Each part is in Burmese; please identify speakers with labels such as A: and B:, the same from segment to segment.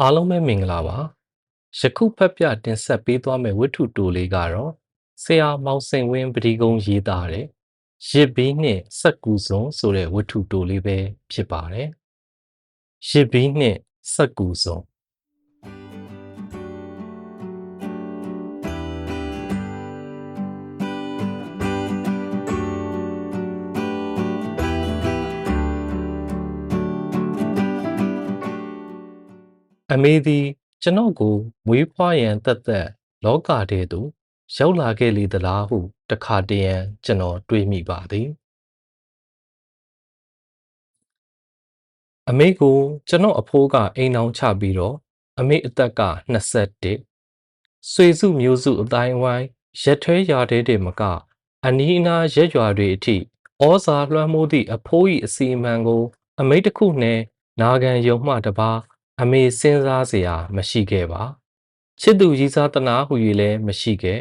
A: အားလုံးပဲမင်္ဂလာပါယခုဖတ်ပြတင်ဆက်ပေးသွားမယ့်ဝတ္ထုတိုလေးကတော့ဆရာမောင်စိန်ဝင်းပဒီကုံရေးသားတဲ့ရစ်ဘီးနှင့်စက်ကူစုံဆိုတဲ့ဝတ္ထုတိုလေးပဲဖြစ်ပါတယ်ရစ်ဘီးနှင့်စက်ကူစုံ အမေသည် ကျွန်တော်ကိုမွေးဖွားရန်တက်သက်လောကထဲသို့ရောက်လာခဲ့လေသလားဟုတခါတရံကျွန်တော်တွေးမိပါသည်အမေကိုကျွန်တော်အဖိုးကအိမ်အောင်ချပြီးတော့အမေအသက်က21ဆွေစုမျိုးစုအတိုင်းဝိုင်းရက်ထွဲရွာတဲတွေမက အနီးအနားရက်ရွာတွေအထိဩဇာလွှမ်းမိုးသည့်အဖိုး၏အစီအမံကို အမိတ်တစ်ခုနှင့်နာခံယုံမှတပါ အမေစဉ်းစားစရာမရှိခဲ့ပါချစ်သူရည်စားတနာဟူ၍လည်းမရှိခဲ့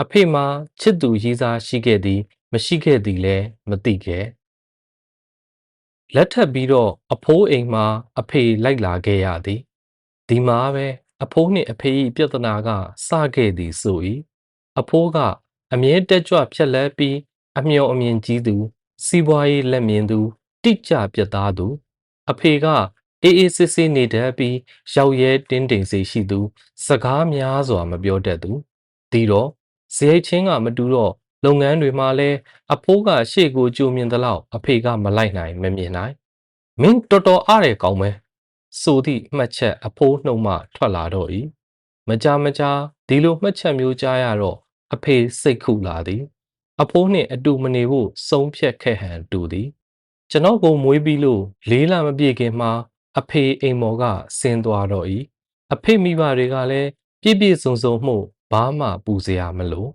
A: အဖေမှာချစ်သူရည်စားရှိခဲ့သည် မရှိခဲ့သည်လည်းမသိခဲ့လက်ထပ်ပြီးတော့အဖိုးအိမ်မှာ အဖေလိုက်လာခဲ့ရသည်ဒီမှာပဲအဖိုးနှင့်အဖေ၏ပြဿနာကစခဲ့သည်ဆို၏အဖိုးကအမြဲတက်ကြွဖြက်လဲပြီးအမျော်အမြင်ကြီးသူ စီးပွားရေးလက်မြင်သူတိကျပြက်သားသူ အဖေက အေးအေးဆေးဆေးနေတတ်ပြီးရောက်ရဲတင်းတိမ်စိတ်ရှိသူ စကားများစွာမပြောတတ်သူဒီတော့ဇေယိတ်ချင်းကမတူတော့လုပ်ငန်းတွေမှာလဲအဖိုးကရှေ့ကိုကြိုမြင်သလောက်အဖေကမလိုက်နိုင်မမြင်နိုင်မင်းတော်တော်အားရကောင်းပဲဆိုသည့်မှတ်ချက်အဖိုးနှုတ်မှထွက်လာတော့၏မကြမကြဒီလိုမှတ်ချက်မျိုးကြားရတော့အဖေစိတ်ခုလာသည် အဖိုးနှင့်အတူမနေဖို့ဆုံးဖြတ်ခဲ့ဟန်တူသည် ကျွန်တော်ကိုမွေးပြီးလို့လေးလမပြည့်ခင်မှာ အဖေအိမ်မော်ကဆင်းသွားတော့၏အဖေမိဘတွေကလည်းပြည့်ပြည့်စုံစုံမှုဘာမှပူစရာမလို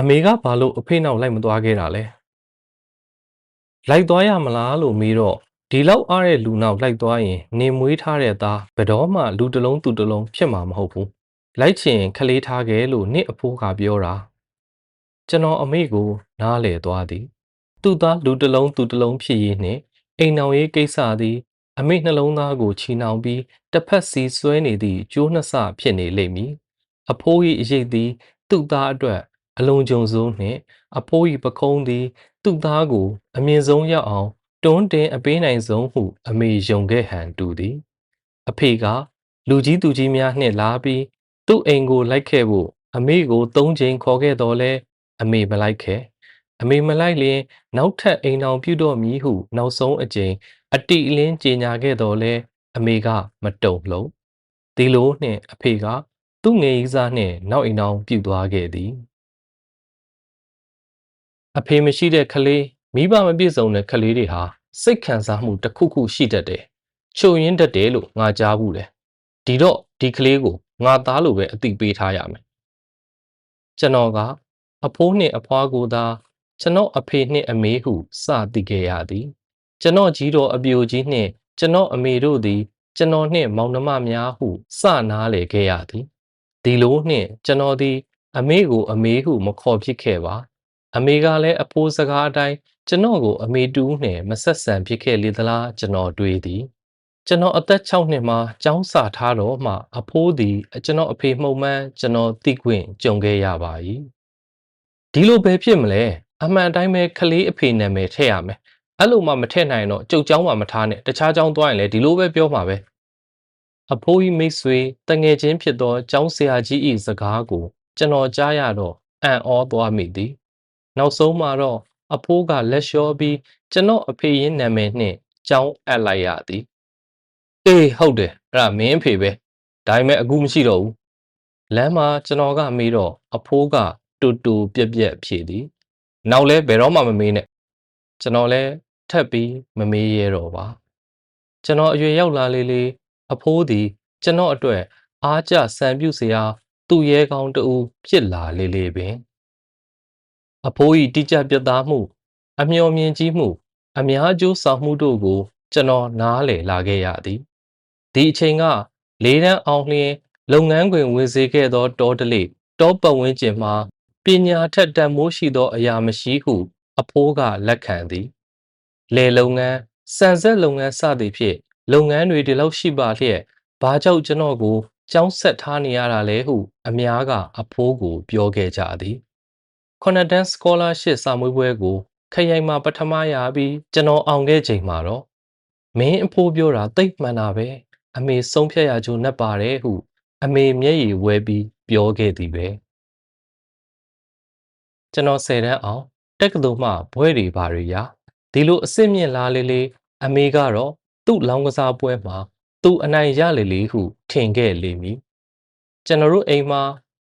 A: အမေကဘာလို့အဖေနောက်လိုက်မသွားခဲ့တာလဲလိုက်သွားရမလားလို့မေးတော့ဒီလောက်အားတဲ့လူနောက်လိုက်သွားရင်နေမွေးထားတဲ့သားဘယ်တော့မှလူတစ်လုံးသူတစ်လုံးဖြစ်မှာမဟုတ်ဘူးလိုက်ချင်ခလေးထားခဲ့လို့နင့်အဖိုးကပြောတာကျွန်တော်အမေကိုနားလေသွားသည်သူ့သားလူတစ်လုံးသူတစ်လုံးဖြစ်ရေးနှင့် အိမ်တော်ရေးကိစ္စသည် အမိနှလုံးသားကိုချီနှောင်ပြီးတစ်ဖက်စီဆွဲနေသည့်ကျိုးနှစ်ဆဖြစ်နေလိမ့်မည်အဖိုး၏အရေးသည် သူ့သားအတွက်အလုံးကြုံစိုးနှင့်အဖိုး၏ပကုံးသည် သူ့သားကို အမြင့်ဆုံးရောက်အောင်တွန်းတင်အပေးနိုင်ဆုံးဟုအမေယုံခဲ့ဟန်တူသည် အဖေက လူကြီးသူကြီးများနှင့်လာပြီးသူ့အိမ်ကိုလိုက်ခဲ့ဖို့အမေကိုသုံးချိန်ခေါ်ခဲ့တော်လဲအမေမလိုက်ခဲ့ အမေမလိုက်လျင်နောက်ထပ်အိမ်အောင်ပြုတော့မည်ဟု နောက်ဆုံးအကြိမ်အတိအလင်းကြေညာခဲ့တော်လဲအမေကမတုံ့လုံးဒီလိုနှင့်အဖေကသူ့ငယ်ကြီးစားနှင့်နောက်အိမ်အောင်ပြုသွားခဲ့သည်အဖေမရှိတဲ့ကလေးမိဘမပြည့်စုံတဲ့ကလေးတွေဟာစိတ်ခံစားမှုတစ်ခုခုရှိတတ်တယ်ချုပ်ရင်းတတ်တယ်လို့ငါကြားဘူးတယ်ဒီတော့ဒီကလေးကိုငါသားလိုပဲအတိပေးထားရမယ်ကျွန်တော်ကအဖိုးနှင့်အဖွားကိုသာ ကျွန်တော်အဖေနှင့်အမေဟုစသိခဲ့ရသည် ကျွန်တော်ကြီးတော်အပြိုကြီးနှင့် ကျွန်တော်အမေတို့သည် ကျွန်တော်နှင့်မောင်နှမများဟုစနားလေခဲ့ရသည်ဒီလိုနှင့်ကျွန်တော်သည် အမေကိုအမေဟုမခေါ်ဖြစ်ခဲ့ပါအမေကလည်းအဖိုးစကားအတိုင်းကျွန်တော်ကိုအမေတူးနှင့်မဆက်ဆံဖြစ်ခဲ့လေသလားကျွန်တော်တွေးသည်ကျွန်တော်အသက်6နှစ်မှာကျောင်းစာထားတော့မှအဖိုးသည်ကျွန်တော်အဖေမှုံမှန်းကျွန်တော်သိခွင့်ကြုံခဲ့ရပါ၏ဒီလိုပဲဖြစ်မလဲ အမှန်တိုင်းပဲကလေးအဖေနာမည်ထည့်ရမယ်အဲ့လိုမှမထည့်နိုင်တော့ကြုတ်ကျောင်းမှမထားနဲ့တခြားကျောင်းသွားရင်လည်းဒီလိုပဲပြောမှာပဲအဖိုးကြီးမိတ်ဆွေတငယ်ချင်းဖြစ်သောကျောင်းဆရာကြီး၏စကားကို ကျွန်တော်ကြားရတော့အံ့ဩသွားမိသည်နောက်ဆုံးမှာတော့အဖိုးကလက်လျှောပြီးကျွန်တော်အဖေရင်းနာမည်နှင့်ကျောင်းအပ်လိုက်ရသည်အေးဟုတ်တယ်အဲ့ဒါမင်းအဖေပဲဒါပေမဲ့အခုမရှိတော့ဘူးလမ်းမှာကျွန်တော်ကမေးတော့အဖိုးကတူတူပြက်ပြက်ဖြေသည် နောက်လဲဘယ်တော့မှမမေးနဲ့ကျွန်တော်လဲထပ်ပြီးမမေးရတော့ပါကျွန်တော်အရွယ်ရောက်လာလေလေအဖိုးသည်ကျွန်တော်အတွက်အားကျစံပြုစရာသူ့ရဲကောင်းတူဖြစ်လာလေလေပင် အဖိုး၏တိကျပြတ်သားမှု အမျှော်မြင်ကြီးမှု အများကျိုးဆောင်မှုတို့ကို ကျွန်တော်နားလည်လာခဲ့ရသည်ဒီအချိန်ကလေးတန်းအောင်လျင် လုပ်ငန်းခွင်ဝင်စေခဲ့သော တောတလေတောပတ်ဝန်းကျင်မှာ ပညာထက်တန်မိုးရှိသောအရာမရှိဟု အဖိုးကလက်ခံသည်လေလုပ်ငန်းစံဆက်လုပ်ငန်းစသည်ဖြင့်လုပ်ငန်းတွေဒီလောက်ရှိပါလျက်ဘာကြောင့်ကျွန်တော်ကိုကြောင်းဆက်ထားနေရတာလဲဟု အများကအဖိုးကို ပြောခဲ့ကြသည်ခုနှစ်တန်း scholarship စာမွေးပွဲကိုခရိုင်မှာပထမရပြီးကျွန်တော်အောင်ခဲ့ချိန်မှာတော့မင်းအဖိုးပြောတာသိပ်မှန်တာပဲအမေဆုံးဖြတ်ရကြိုးနဲ့ပါတယ်ဟု အမေမျက်ရည်ဝဲပြီးပြောခဲ့သည်ပဲ ကျွန်တော်ဆယ်တန်းအောင်တက္ကသိုလ်မှဘွဲတွေဘာတွေရဒီလိုအစ်စ်မြင့်လားလေးလေးအမေကတော့သူ့လောင်းကစားပွဲမှာသူအနိုင်ရလေလေဟုထင်ခဲ့လေမည်ကျွန်တော်တို့အိမ်မှာ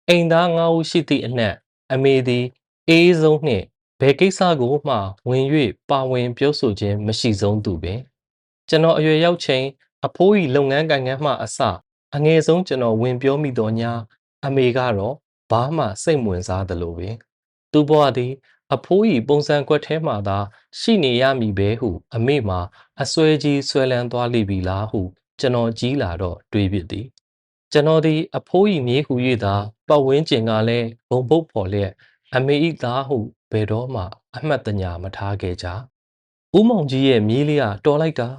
A: အိမ်သား၅ဦးရှိသည့်အနက်အမေသည်အေးဆုံးနှင့်ဘယ်ကိစ္စကိုမှဝင်၍ပါဝင်ပြောဆိုခြင်းမရှိဆုံးသူပင်ကျွန်တော်အရွယ်ရောက်ချိန်အဖိုး၏လုပ်ငန်းကိုင်ငန်းမှအစအငယ်ဆုံးကျွန်တော်ဝင်ပြောမိတော်ညာအမေကတော့ဘာမှစိတ်ဝင်စားသလိုပင် သူဘဝသည် အဖိုး၏ပုံစံကွက်ထဲမှသာ ရှိနေရမည်ပဲဟု အမေမှာအစွဲကြီးဆွဲလန်းသွားလိပြီလားဟု ကျွန်တော်ကြီးလာတော့တွေးဖြစ်သည်ကျွန်တော်သည် အဖိုး၏မြေးဟု၍သာပတ်ဝန်းကျင်ကလည်းဘုံပုတ်ဖော်လျက်အမေ၏သားဟုဘယ်တော့မှ အမှတ်တညာမထားခဲ့ကြဦးမောင်ကြီးရဲ့မြေးလေးကတော်လိုက်တာ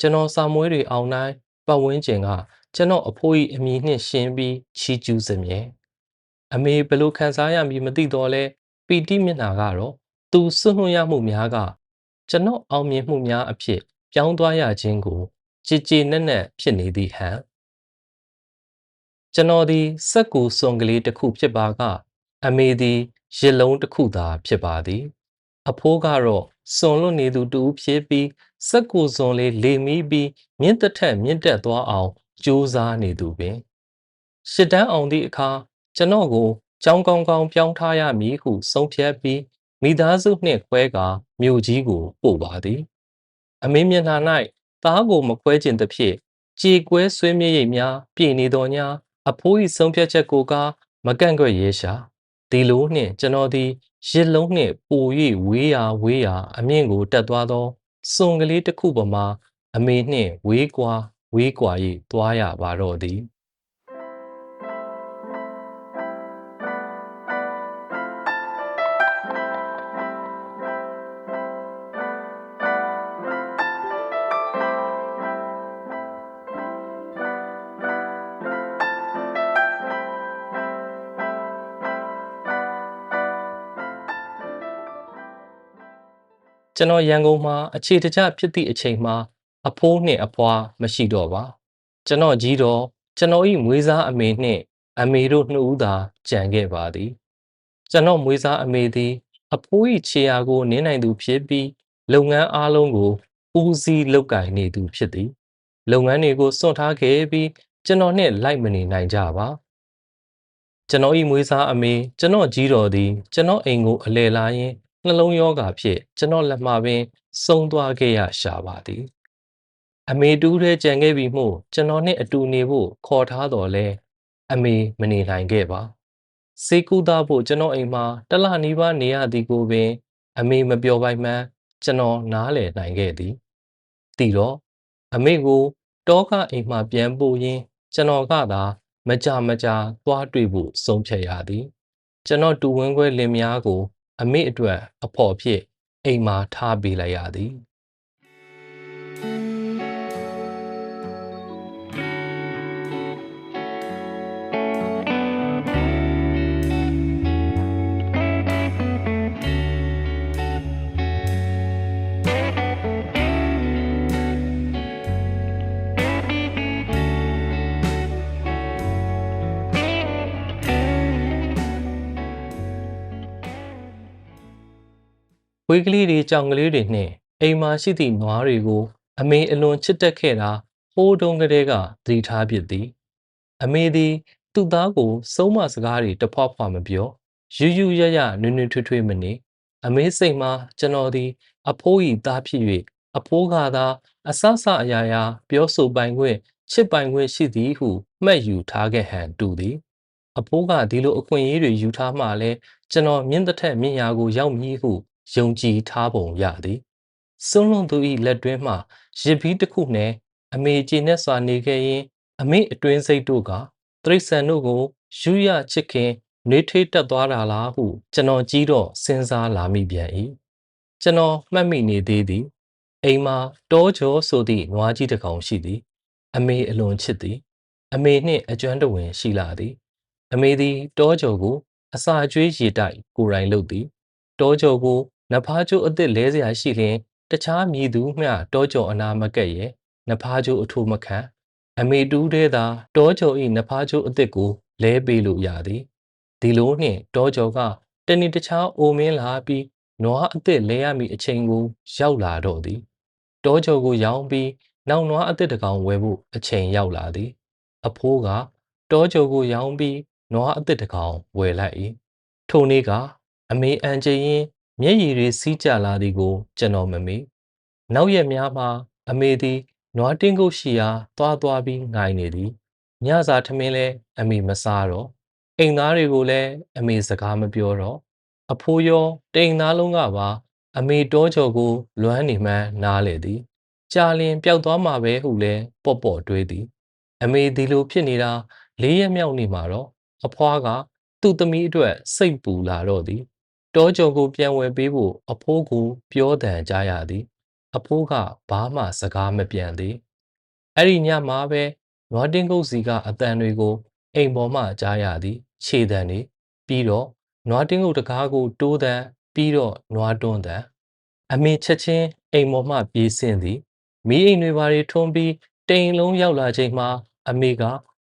A: ကျွန်တော်စာမွေးတွေအောင်တိုင်းပတ်ဝန်းကျင်ကကျွန်တော်အဖိုး၏အမည်နှင့်ရှင်းပြီးချီးကျူးစမြဲ အမေဘယ်လိုခံစားရမည်မသိတော့လဲပီတိမျက်နှာကတော့သူစွန့်လွှတ်ရမှုများကကျွန်တော်အောင်မြင်မှုများအဖြစ်ပြောင်းသွားရခြင်းကိုကြည်ကြည်နက်နက်ဖြစ်နေသည်ဟန်ကျွန်တော်သည်စက်ကူစွန်ကလေးတစ်ခုဖြစ်ပါက အမေသည်ရစ်လုံးတစ်ခုသာဖြစ်ပါသည် အဖိုးကတော့စွန်လွတ်နေသူတူဖြစ်ပြီးစက်ကူစွန်လေးလေမီးပြီးမြင့်တက်ထက်မြင့်တက်သွားအောင်ကြိုးစားနေသူပင်ရှစ်တန်းအောင်သည့်အခါ ကျွန်တော်ကိုကြောင်းကောင်းကောင်းပြောင်းထားရမည်ဟုဆုံးဖြတ်ပြီးမိသားစုနှင့်ခွဲကာမြို့ကြီးကိုပို့ပါသည်အမေမျက်နှာ၌သားကိုမခွဲကျင်သဖြင့်ကြေကွဲဆွေးမြေ့ရိပ်များပြည်နေတော်ညာအဖိုး၏ဆုံးဖြတ်ချက်ကိုကမကန့်ကွက်ရဲရှာဒီလိုနှင့်ကျွန်တော်သည်ရစ်လုံးနှင့်ပို၍ဝေးရာဝေးရာအမြင့်ကိုတက်သွားသောစွန်ကလေးတစ်ခုပေါ်မှာအမေနှင့်ဝေးကွာဝေးကွာ၍သွားရပါတော့သည် ကျွန်တော်ရန်ကုန်မှာအခြေတကျဖြစ်သည့်အချိန်မှာအဖိုးနှင့်အဖွာမရှိတော့ပါကျွန်တော်ကြီးတော့ကျွန်တော်၏မွေးစားအမေနှင့် အမေတို့နှစ်ဦးသာကြံခဲ့ပါသည် ကျွန်တော်မွေးစားအမေသည် အဖိုး၏ခြေရာကိုနင်းနိုင်သူဖြစ်ပြီးလုပ်ငန်းအားလုံးကိုဦးစီးလုပ်ကိုင်နေသူဖြစ်သည် လုပ်ငန်းတွေကိုစွန့်ထားခဲ့ပြီးကျွန်တော်နှင့်လိုက်မနေနိုင်ကြပါကျွန်တော်၏မွေးစားအမေကျွန်တော်ကြီးတော်သည် ကျွန်တော်အိမ်ကိုအလဲလာရင်း နှလုံးရောဂါဖြင့်ကျွန်တော်လက်မှာပင်ဆုံးသွားခဲ့ရရှာပါသည်အမေတူးတဲ့ကြံခဲ့ပြီးမှုကျွန်တော်နှင့်အတူနေဖို့ခေါ်ထားတော်လဲအမေမနေနိုင်ခဲ့ပါစေကူသားဖို့ကျွန်တော်အိမ်မှာတလနီးပါးနေရသည်ကိုပင် အမေမပြောပိုင်မှန်းကျွန်တော်နားလည်နိုင်ခဲ့သည်တည်တော့အမေကိုတောကအိမ်မှပြန်ပို့ရင်းကျွန်တော်ကသာမကြမကြသွားတွေ့ဖို့ဆုံးဖြတ်ရသည် ကျွန်တော်တူဝင်းခွဲလင်များကို အမေအတွက်အဖော်ဖြစ်အိမ်မှာထားပေးလိုက်ရသည် ဝေးကလေးတွေကြောင်ကလေးတွေနှင့်အိမ်မှာရှိသည့်နွားတွေကို အမေအလွန်ချစ်တက်ခဲ့တာဟိုးတုန်းကတည်းကသတိထားဖြစ်သည် အမေသည် သူ့သားကိုစုံးမစကားတွေတဖွာဖွာမပြောယူယူရရနွေ့နွေ့ထွေးထွေးမနေအမေစိတ်မှာကျွန်တော်သည် အဖိုး၏သားဖြစ်၍အဖိုးကသာအဆဆအရာရာပြောဆိုပိုင်ခွင့်ချစ်ပိုင်ခွင့်ရှိသည်ဟုမှတ်ယူထားခဲ့ဟန်တူသည် အဖိုးကဒီလိုအခွင့်အရေးတွေယူထားမှလည်းကျွန်တော်မြင့်သက်ထက်မြင့်ရာကိုရောက်မည်ဟု ယုံကြည်ထားပုံရသည်စွန့်လွန်သူ၏လက်တွင်းမှရစ်ဘီးတစ်ခုနှင့်အမေကျေနပ်စွာနေခဲ့ရင် အမေအတွင်းစိတ်တို့ကတရိษံတို့ကိုယူရချစ်ခင်နှွေးထွေးတက်သွားတာလားဟု ကျွန်တော်ကြီးတော့စဉ်းစားလာမိပြန်၏ကျွန်တော်မှတ်မိနေသေးသည်အိမ်မှာတောကျော်ဆိုသည့်နွားကြီးတစ်ကောင်ရှိသည် အမေအလွန်ချစ်သည် အမေနှင့်အကျွမ်းတဝင်ရှိလာသည် အမေသည် တောကျော်ကို အစာကျွေးရေတိုက်ကိုယ်တိုင်လုပ်သည် တောကျော်ကို နဖားကျိုးအစ်စ်လဲစရာရှိလျင်တခြားမြည်သူမျှတောကြော်အနာမကက်ရဲ့နဖားကျိုးအထုမခံအမေတူးတဲ့သာတောကြော်ဤနဖားကျိုးအစ်စ်ကိုလဲပေးလို့ရသည်ဒီလိုနှင့်တောကြော်ကတနေ့တခြားအိုမင်းလာပြီးနွားအစ်စ်လဲရမည့်အချိန်ကိုရောက်လာတော့သည်တောကြော်ကိုရောင်းပြီးနောက်နွားအစ်စ်တကောင်ဝယ်ဖို့အချိန်ရောက်လာသည် အဖိုးကတောကြော်ကိုရောင်းပြီးနွားအစ်စ်တကောင်ဝယ်လိုက်၏ထိုနေ့ကအမေအန်ချရင် မျက်ရည်တွေစီးကျလာသည်ကို ကျွန်တော်မမေ့နောက်ရက်များမှာအမေသည်နွားတင်းကုတ်ရှိရာသွားသွားပြီးငိုင်နေသည်ညစာထမင်းလဲအမေမစားတော့အိမ်သားတွေကိုလည်းအမေစကားမပြောတော့အဖိုးရောတိမ်သားလုံးကပါ အမေတောကျော်ကို လွမ်းနေမှန်းနားလေသည်ကြာလျင်ပျောက်သွားမှာပဲဟုလဲပေါ့ပေါ့တွေးသည် အမေဒီလိုဖြစ်နေတာလေးရက်မြောက်နေ့မှာတော့အဖွားကသူ့သမီးအတွက်စိတ်ပူလာတော့သည် တောကျော်ကိုပြန်ဝယ်ပေးဖို့အဖိုးကိုပြောတန်ကြားရသည် အဖိုးကဘာမှစကားမပြန်သေးအဲ့ဒီညမှာပဲနွားတင်းကုတ်စီကအတန်တွေကိုအိမ်ပေါ်မှကြားရသည် ခြေတံတွေပြီးတော့နွားတင်းကုတ်တကားကိုတိုးတန်ပြီးတော့နွားတွန်းတန်အမေချက်ချင်းအိမ်ပေါ်မှပြေးဆင်းသည်မီးအိမ်တွေဘာတွေထွန်းပြီးတိမ်လုံးရောက်လာချိန်မှာအမေက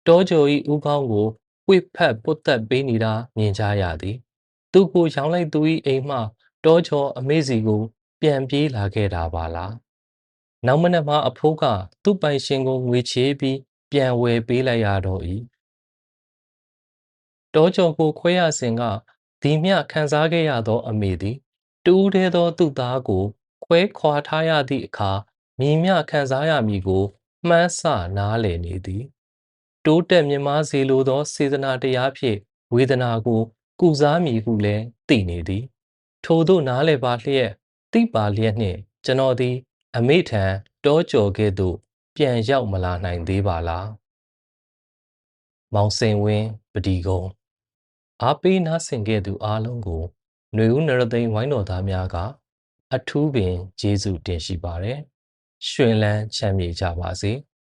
A: တောကျော်ဤဦးခေါင်းကိုပွေဖက်ပုတ်သက်ပေးနေတာမြင်ကြရသည် သူ့ကိုရောင်းလိုက်သူ၏အိမ်မှတောကျော်အမေစီကို ပြန်ပြေးလာခဲ့တာပါလားနောက်မနေ့မှအဖိုးကသူ့ပိုင်ရှင်ကိုငွေချေးပြီးပြန်ဝယ်ပေးလိုက်ရတော့၏တောကျော်ကိုခွဲရစဉ်ကဒီမျှခံစားခဲ့ရသောအမေသည်တူးသေးသောသူ့သားကို ခွဲခွာထားရသည့်အခါမြင်မျှခံစားရမည်ကိုမှန်းဆနားလည်နေသည် တိုးတက်မြင့်မားစေလိုသောစေတနာတရားဖြင့်ဝေဒနာကို ကုစားမည်ဟုလည်းသိနေသည် ထို့သို့နားလည်ပါလျက်သိပါလျက်နှင့်ကျွန်တော်သည် အမိထံတောကျော်ကဲ့သို့ ပြန်ရောက်မလာနိုင်သေးပါလားမောင်စိန်ဝင်းပဒီကုံအားပေးနားဆင်ခဲ့သူအားလုံးကိုຫນွေဦးနရသိန်းဝိုင်းတော်သားများကအထူးပင်ကျေးဇူးတင်ရှိပါတယ်။ရွှင်လန်းချမ်းမြေကြပါစေ။